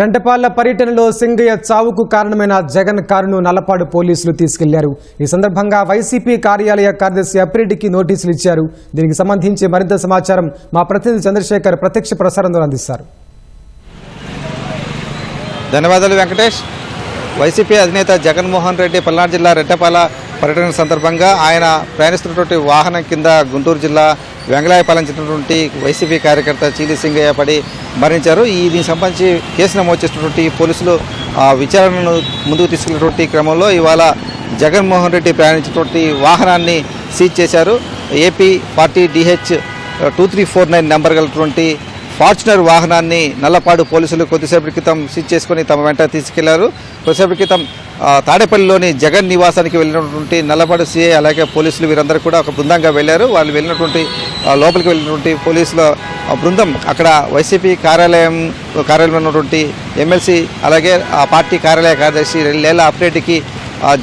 రెంటపాళ్ళ పర్యటనలో సింగయ్య చావుకు కారణమైన జగన్ కారును నల్లపాడు పోలీసులు తీసుకెళ్ళారు. ఈ సందర్భంగా వైసీపీ కార్యాలయ కార్యదర్శి అప్రెడ్డికి నోటీసులు ఇచ్చారు. దీనికి సంబంధించి మరింత సమాచారం మా ప్రతినిధి చంద్రశేఖర్ ప్రత్యక్ష ప్రసారంలో అందిస్తారు. ధన్యవాదాలు వెంకటేష్. వైసీపీ అధినేత జగన్మోహన్ రెడ్డి పల్నాడు జిల్లా రెడ్డపాల పర్యటన సందర్భంగా ఆయన ప్రయాణిస్తున్నటువంటి వాహనం కింద గుంటూరు జిల్లా వెంగళాయపాలెం చెందినటువంటి వైసీపీ కార్యకర్త చీలి సింగయ్య పడి మరణించారు. ఈ దీనికి సంబంధించి కేసు నమోదు చేసినటువంటి పోలీసులు ఆ విచారణను ముందుకు తీసుకున్నటువంటి క్రమంలో ఇవాళ జగన్మోహన్ రెడ్డి ప్రయాణించినటువంటి వాహనాన్ని సీజ్ చేశారు. AP party DH two three four nine number గలటువంటి Fortuner వాహనాన్ని నల్లపాడు పోలీసులు కొద్దిసేపటి క్రితం సీజ్ చేసుకుని తమ వెంట తీసుకెళ్ళారు. కొద్దిసేపటి క్రితం తాడేపల్లిలోని జగన్ నివాసానికి వెళ్ళినటువంటి నల్లపాడు సీఐ అలాగే పోలీసులు వీరందరూ కూడా ఒక బృందంగా వెళ్ళారు. వాళ్ళు వెళ్ళినటువంటి లోపలికి వెళ్ళినటువంటి పోలీసుల ఆ, బృందం అక్కడ వైసీపీ కార్యాలయం కార్యాలయంలో ఉన్నటువంటి ఎమ్మెల్సీ అలాగే ఆ పార్టీ కార్యాలయ కార్యదర్శి లేలా అప్డేట్కి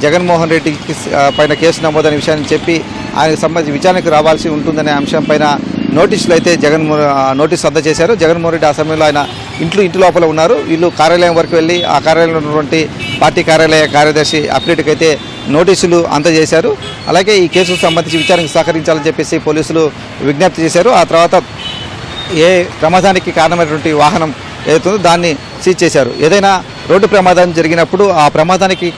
జగన్మోహన్ రెడ్డికి పైన కేసు నమోదైన విషయాన్ని చెప్పి ఆయనకు సంబంధించి విచారణకు రావాల్సి ఉంటుందనే అంశం పైన నోటీసులు అయితే జగన్ నోటీస్ చేశారు. జగన్మోహన్ రెడ్డి ఆ సమయంలో ఆయన ఇంట్లో ఇంటి లోపల ఉన్నారు. వీళ్ళు కార్యాలయం వరకు వెళ్ళి ఆ కార్యాలయంలో ఉన్నటువంటి పార్టీ కార్యాలయ కార్యదర్శి అప్డేట్కి అయితే నోటీసులు అందజేశారు. అలాగే ఈ కేసుకు సంబంధించి విచారణకు సహకరించాలని చెప్పేసి పోలీసులు విజ్ఞప్తి చేశారు. ఆ తర్వాత ఏ ప్రమాదానికి కారణమైనటువంటి వాహనం ఏదైతుందో దాన్ని సీజ్ చేశారు. ఏదైనా రోడ్డు ప్రమాదం జరిగినప్పుడు ఆ ప్రమాదానికి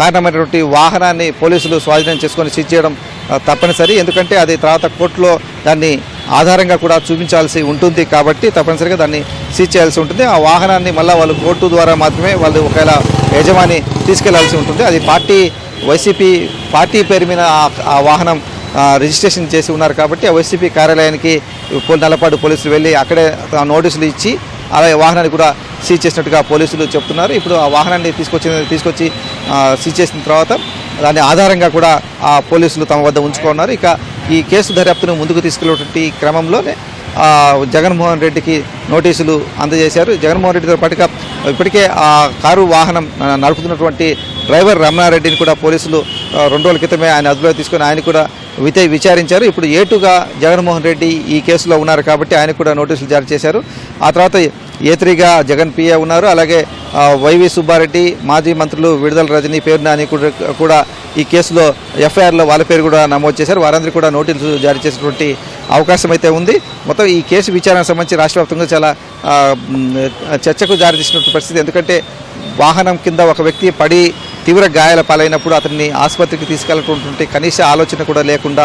కారణమైనటువంటి వాహనాన్ని పోలీసులు స్వాధీనం చేసుకొని సీజ్ చేయడం తప్పనిసరి. ఎందుకంటే అది తర్వాత కోర్టులో దాన్ని ఆధారంగా కూడా చూపించాల్సి ఉంటుంది కాబట్టి తప్పనిసరిగా దాన్ని సీజ్ చేయాల్సి ఉంటుంది. ఆ వాహనాన్ని మళ్ళీ వాళ్ళు కోర్టు ద్వారా మాత్రమే వాళ్ళు ఒకవేళ యజమాని తీసుకెళ్ళాల్సి ఉంటుంది. అది పార్టీ వైసీపీ పార్టీ పేరు మీద ఆ- వాహనం రిజిస్ట్రేషన్ చేసి ఉన్నారు కాబట్టి ఆ వైసీపీ కార్యాలయానికి నెలపాటు నల్లపాడు పోలీసులు వెళ్ళి అక్కడే నోటీసులు ఇచ్చి అలాగే వాహనాన్ని కూడా సీజ్ చేసినట్టుగా పోలీసులు చెప్తున్నారు. ఇప్పుడు ఆ వాహనాన్ని తీసుకొచ్చిన తీసుకొచ్చి సీజ్ చేసిన తర్వాత దాని ఆధారంగా కూడా ఆ పోలీసులు తమ వద్ద ఉంచుకున్నారు ఇక ఈ కేసు దర్యాప్తును ముందుకు తీసుకెళ్ళేటువంటి క్రమంలోనే జగన్మోహన్ రెడ్డికి నోటీసులు అందజేశారు. జగన్మోహన్ రెడ్డితో పాటుగా ఇప్పటికే ఆ కారు వాహనం నడుపుతున్నటువంటి డ్రైవర్ రమణారెడ్డిని కూడా పోలీసులు రెండు రోజుల క్రితమే ఆయన అదుపులో తీసుకొని ఆయన కూడా విచారించారు. ఇప్పుడు ఏటుగా జగన్మోహన్ రెడ్డి ఈ కేసులో ఉన్నారు కాబట్టి ఆయన కూడా నోటీసులు జారీ చేశారు. ఆ తర్వాత ఏ త్రీగా జగన్ పిఏ ఉన్నారు. అలాగే వైవి సుబ్బారెడ్డి మాజీ మంత్రులు విడుదల రజనీ పేరు నాని కూడా కూడా ఈ కేసులో ఎఫ్ఐఆర్లో వాళ్ళ పేరు కూడా నమోదు చేశారు. వారందరికీ కూడా నోటీసులు జారీ చేసినటువంటి అవకాశం అయితే ఉంది. మొత్తం ఈ కేసు విచారణకు సంబంధించి రాష్ట్రవ్యాప్తంగా చాలా చర్చకు జారీ చేసినటువంటి పరిస్థితి. ఎందుకంటే వాహనం కింద ఒక వ్యక్తి పడి తీవ్ర గాయాల పాలైనప్పుడు అతన్ని ఆసుపత్రికి తీసుకెళ్ళటువంటి కనీస ఆలోచన కూడా లేకుండా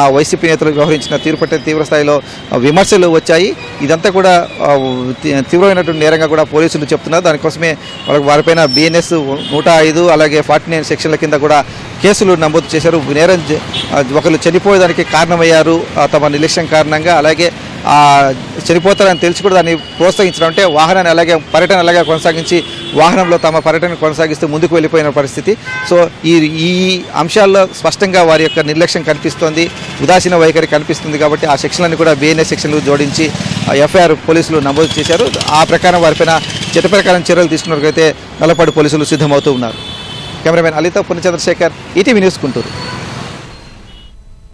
ఆ వైసీపీ నేతలు వ్యవహరించిన తీరు తీవ్ర స్థాయిలో విమర్శలు వచ్చాయి. ఇదంతా కూడా తీవ్రమైనటువంటి నేరంగా కూడా పోలీసులు చెప్తున్నారు. దానికోసమే వాళ్ళకి వారిపైన బిఎన్ఎస్ నూట ఐదు అలాగే ఫార్టీ నైన్ సెక్షన్ల కింద కూడా కేసులు నమోదు చేశారు. నేరం ఒకరు చనిపోయేదానికి కారణమయ్యారు. తమ నిర్లక్ష్యం కారణంగా అలాగే చనిపోతారని తెలిసి కూడా దాన్ని ప్రోత్సహించడం అంటే వాహనాన్ని అలాగే పర్యటన అలాగే కొనసాగించి వాహనంలో తమ పర్యటన కొనసాగిస్తూ ముందుకు వెళ్ళిపోయిన పరిస్థితి. సో ఈ ఈ అంశాల్లో స్పష్టంగా వారి యొక్క నిర్లక్ష్యం కనిపిస్తోంది. ఉదాసీన వైఖరి కనిపిస్తుంది కాబట్టి ఆ సెక్షన్లను కూడా బిఎన్ఏ సెక్షన్లు జోడించి ఎఫ్ఐఆర్ పోలీసులు నమోదు చేశారు. ఆ ప్రకారం వారిపైన చట్ట ప్రకారం చర్యలు తీసుకున్నట్లయితే నల్లపాడు పోలీసులు సిద్ధమవుతూ ఉన్నారు. Cameraman Alitha Punyachandrasekhar ETV news Guntur.